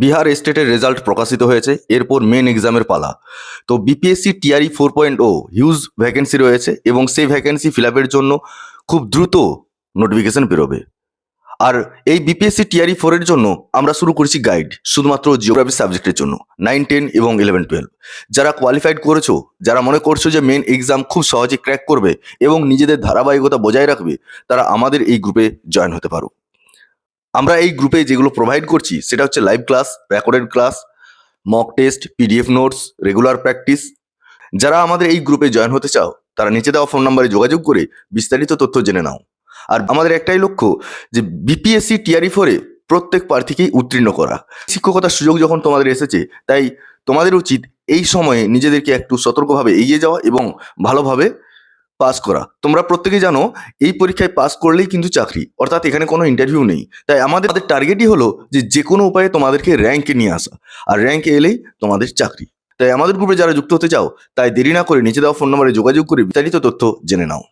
বিহার স্টেটের রেজাল্ট প্রকাশিত হয়েছে, এরপর মেন এক্সামের পালা। তো বিপিএসসি টিআরই ফোর পয়েন্ট ও হিউজ ভ্যাকেন্সি রয়েছে এবং সেই ভ্যাকেন্সি ফিল জন্য খুব দ্রুত নোটিফিকেশন বেরোবে। আর এই বিপিএসসি টিআরই ফোরের জন্য আমরা শুরু করেছি গাইড শুধুমাত্র জিওগ্রাফি সাবজেক্টের জন্য নাইন টেন এবং ইলেভেন টুয়েলভ যারা কোয়ালিফাইড করেছ, যারা মনে করছ যে মেন এক্সাম খুব সহজে ক্র্যাক করবে এবং নিজেদের ধারাবাহিকতা বজায় রাখবে, তারা আমাদের এই গ্রুপে জয়েন হতে পারো। আমরা এই গ্রুপে যেগুলো প্রোভাইড করছি, সেটা হচ্ছে live class recorded class mock test PDF notes regular practice যারা আমাদের এই গ্রুপে জয়েন হতে চাও, তারা নিচে দেওয়া ফোন নাম্বারে যোগাযোগ করে বিস্তারিত তথ্য জেনে নাও। আর আমাদের একটাই লক্ষ্য যে বিপিএসসি টিআরই ফোরে প্রত্যেক প্রার্থীকেই উত্তীর্ণ করা। শিক্ষকতার সুযোগ যখন তোমাদের এসেছে, তাই তোমাদের উচিত এই সময়ে নিজেদেরকে একটু সতর্কভাবে এগিয়ে যাওয়া এবং ভালোভাবে পাস করা। তোমরা প্রত্যেকেই জানো, এই পরীক্ষায় পাস করলেই কিন্তু চাকরি। অর্থাৎ এখানে কোনো ইন্টারভিউ নেই। তাই আমাদের আমাদের টার্গেটই হলো যে যে কোনো উপায়ে তোমাদেরকে র্যাঙ্কে নিয়ে আসা। আর র্যাঙ্কে এলেই তোমাদের চাকরি। তাই আমাদের গ্রুপে যারা যুক্ত হতে চাও, তাই দেরি না করে নিচে দেওয়া ফোন নম্বরে যোগাযোগ করে বিস্তারিত তথ্য জেনে নাও।